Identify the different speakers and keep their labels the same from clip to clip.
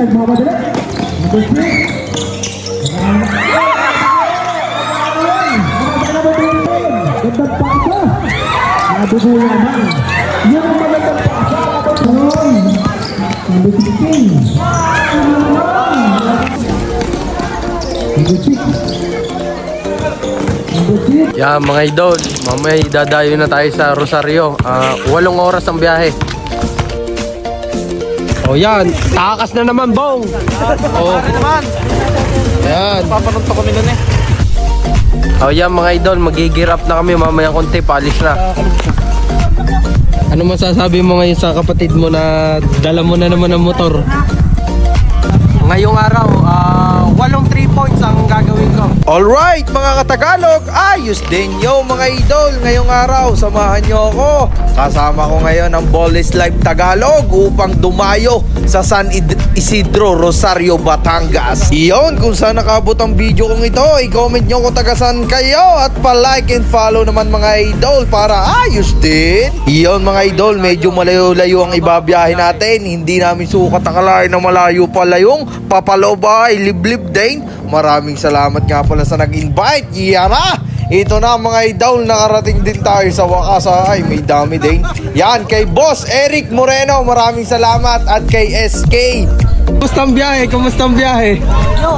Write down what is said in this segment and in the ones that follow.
Speaker 1: nagmamadali. Number 3. Gandang pasa. Nadugulan na. Yan ang magandang pasa. Yun. Number 16. Number 6. Number 6.
Speaker 2: Yeah, mga idol, mamaya dadayo na tayo sa Rosario. Ah, walong oras ang biyahe. Oh, yan. Takas na naman, Bong. Oh. Ayan.
Speaker 3: Papanunto kami nun eh.
Speaker 2: Oh, yan mga idol, magigir up na kami mamaya konti, palis na. Ano masasabi mo ngayon sa kapatid mo na dala mo na naman ang motor? Ngayong araw, walong 3 points ang gagawin ko.
Speaker 3: Alright mga katagalog, ayos din yo mga idol ngayong araw. Samahan nyo ako. Kasama ko ngayon ang Ballis Live Tagalog upang dumayo sa San Id- Isidro, Rosario, Batangas. Iyon, kung saan nakabot ang video kong ito, i-comment nyo kung taga saan kayo at pa-like and follow naman mga idol para ayos din. Iyon mga idol, medyo malayo-layo ang ibabiyahe natin. Hindi namin sukat akalain na malayo pala yung papalobay, liblib din. Maraming salamat nga pala sa nag-invite. Yara! Ito na mga idol, nakarating din tayo sa wakas. Ay, may dami din. Yan, kay Boss Eric Moreno, maraming salamat. At kay SK.
Speaker 2: Kumusta ang biyahe? Kumusta ang biyahe?
Speaker 3: Yo,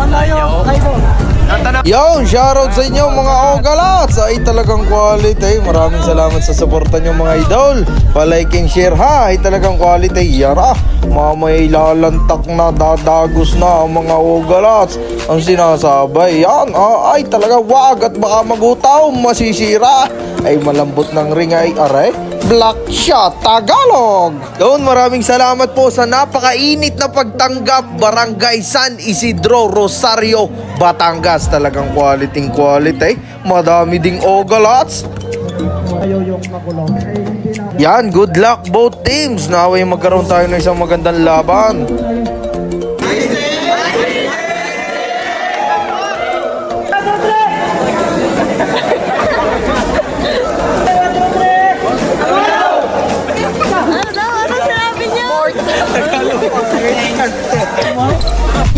Speaker 3: shoutout sa inyo mga ogalats. Ay talagang quality. Maraming salamat sa suporta nyo mga idol. Pa-like and share ha. Ay talagang quality. Yara, mamaya ilalantak na dadagos na ang mga ogalats. Ang sinasabay. Yan, ah, ay talaga wag at baka magutaw, masisira. Ay malambot ng ring ay are. Black Shot Tagalog. Doon maraming salamat po sa napakainit na pagtanggap Barangay San Isidro Rosario Batangas. Talagang quality quality. Madami ding.
Speaker 1: Eh, na
Speaker 3: Yan, good luck both teams. Naway magkaroon tayo ng isang magandang laban.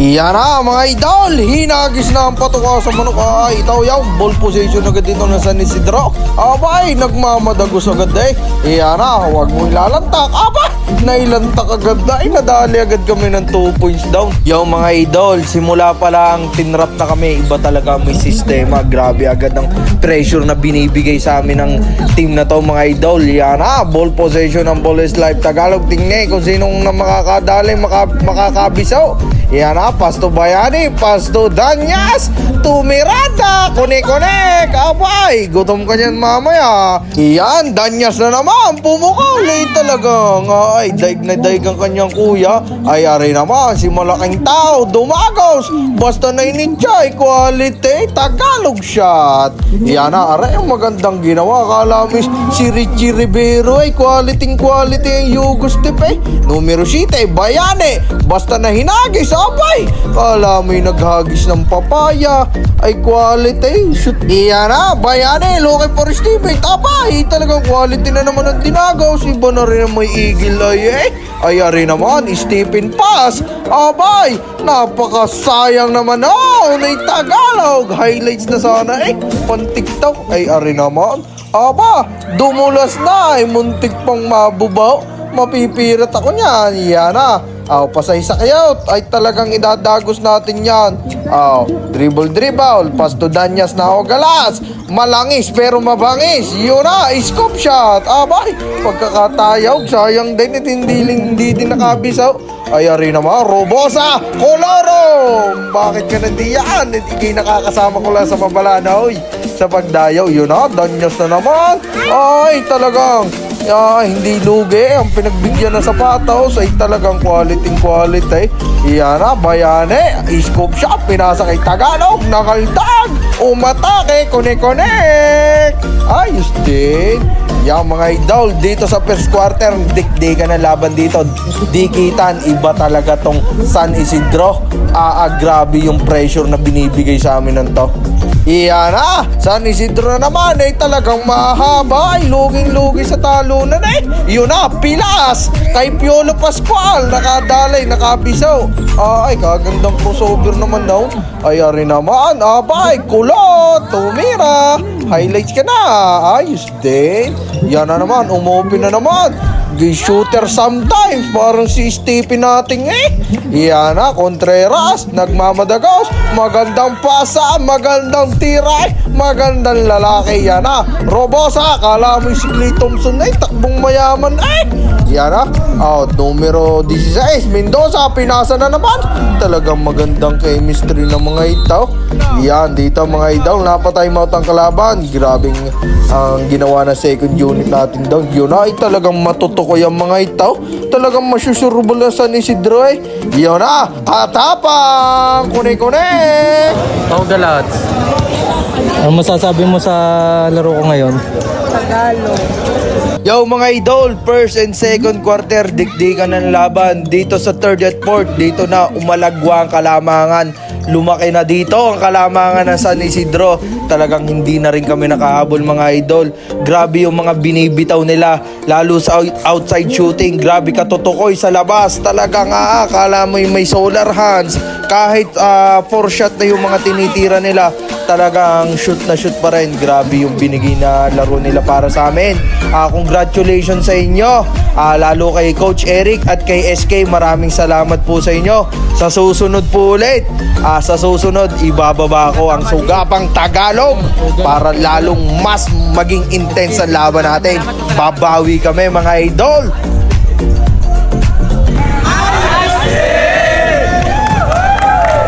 Speaker 3: Iyan na mga idol, hinagis na ang patuka sa manok. Ay itaw yaw, ball position agad dito ng San Isidro abay, nagmamadagos agad eh. Iyan na, huwag mo ilalantak. Abay, nailantak agad na. Ay nadali agad kami ng 2 points down. Yaw mga idol, simula pa lang tinrap na kami, iba talaga may sistema. Grabe agad ang pressure na binibigay sa amin ng team na to mga idol. Yan na, ball possession ng Ball is Live Tagalog. Tingnan kung sinong na makakadali, maka, makakabisaw yan na, Pasto Bayani, Pasto Danyas, Tumirada, Kone-Kone, Abay, gutom ka niyan mamaya. Yan, Danyas na naman, pumukali talaga. Nga, ay, daig na daig ang kanyang kuya. Ay, ari naman, si malaking tao, dumagos. Basta na ininjay, quality, Tagalog shot. Yan na, ari, ang magandang ginawa. Kala mo si Richie Rivero, ay quality, quality ang Yugos tip eh. Numero 7, Bayani, basta na hinagis, abay. Kala mo'y naghagis ng papaya. Ay quality. Shoot. Iyan na. Bayani. Looking for Steven. Abay. Talagang quality na naman ang dinagaw. Si iba na rin ang may igil ay eh. Ay ari naman. Stephen Pass. Abay. Napakasayang naman. Oh, may Tagalog. Highlights na sana eh. Pan TikTok. Ay ari naman. Aba. Dumulas na. Ay muntik pang mabubaw. Mapipirat ako niyan. Yan na. Aw, pasay sa kayot. Ay talagang idadagos natin yan. Aw, dribble dribble. Pasto Danyas na galas. Malangis pero mabangis. Yun na, scoop shot. Abay, pagkakatayog. Sayang din at hindi, din nakabisaw. Ay, ari naman, Robosa, Coloro! Bakit ka nandiyan? Hindi kayo nakakasama ko lang sa mabalana, oy. Sa pagdayaw, yun na, Danyas na naman. Ay, talagang, Ah, hindi lugi. Ang pinagbigyan ng sapatos ay talagang quality quality. Iyan na, bayane. Scoop shop, pinasa kay Tagalog, nakaldag. Umatake, kone-connect. Ayos din. Yan mga idol, dito sa first quarter, dikdikan na laban dito. Dikitan, iba talaga tong San Isidro. Ah, ah, grabe yung pressure na binibigay sa amin ng to. Iyan na, San Isidro na naman ay talagang mahaba. Ay, luging-lugi sa talo nagtatalunan eh. Yun na, Pilas. Kay Piolo Pascual, nakadalay, nakabisaw. Ay, kagandang crossover naman daw. Ay, ari naman. Abay, kulot, tumira. Highlights ka na. Ayos din. Yan na naman, umopen na naman. Shooter sometimes, parang si Stephen nating eh. Yan na, Contreras, nagmamadagos, magandang pasa, magandang tira, eh. magandang lalaki. Yan na, Robosa, kala mo si Clay Thompson eh, takbong mayaman eh. Yan na, out numero 16, Mendoza, pinasa na naman. Talagang magandang chemistry ng mga ito. Yan, dito mga idol, napatay mo ang kalaban. Grabing ang ginawa na second unit natin daw. Yun na, ay talagang matutuko yung mga ito. Talagang masusurubol na sa Isidro eh. Yun na, katapang, kune-kune.
Speaker 2: Ako galats. Ano masasabi mo sa laro ko ngayon?
Speaker 3: Yo mga idol, first and second quarter, dikdikan ng laban dito sa third at fourth. Dito na umalagwa ang kalamangan. Lumaki na dito ang kalamangan ng San Isidro. Talagang hindi na rin kami nakahabol mga idol. Grabe yung mga binibitaw nila, lalo sa out- outside shooting. Grabe katutukoy sa labas. Talagang ah, akala mo yung may solar hands. Kahit ah, four shot na yung mga tinitira nila, talagang shoot na shoot pa rin. Grabe yung binigay na laro nila para sa amin. Ah, congratulations sa inyo. Ah, lalo kay Coach Eric at kay SK, maraming salamat po sa inyo. Sa susunod po ulit, ah, sa susunod, ibababa ko ang sugapang Tagalog para lalong mas maging intense ang laban natin. Babawi kami mga idol.